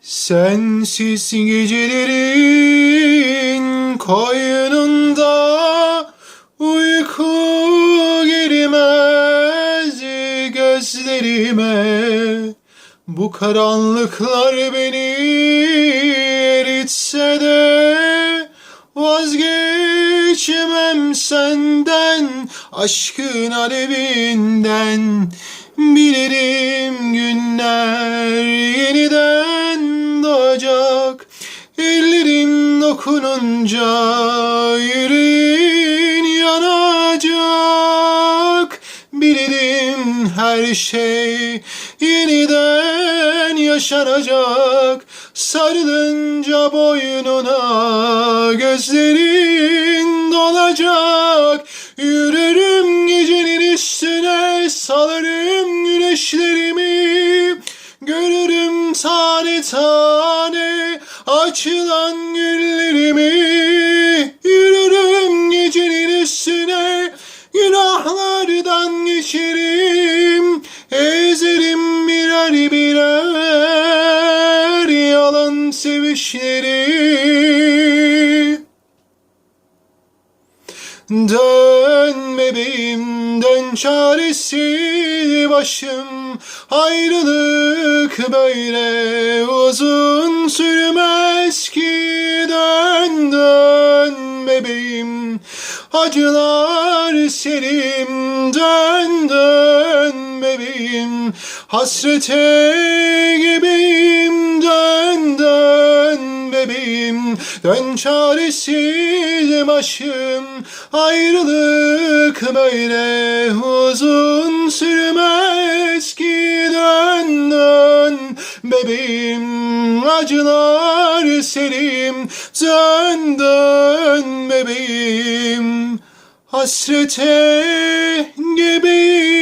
Sensiz gecelerin koynunda uyku girmez gözlerime. Bu karanlıklar beni eritse de Vazgeçemem senden aşkın alevinden. Bilirim günler dokununca yüreğin yanacak. Bilirim her şey yeniden yaşanacak. Sarılınca boynuna gözlerin dolacak. Yürürüm gecenin üstüne salarım güneşlerimi. Görürüm tane tane açılan güllerimi Yürürüm gecenin üstüne. Günahlardan geçerim. Ezerim birer birer yalan sevişleri. Dön bebeğim dön çaresiz başım. Ayrılık böyle uzun sürmez Acılar serim dön bebeğim. Hasrete gibiyim dön dön bebeğim. Dön çaresiz başım Ayrılık böyle uzun sürmez ki Dön dön bebeğim. Acılar serim Dön dön bebeğim Hasrete gibiyim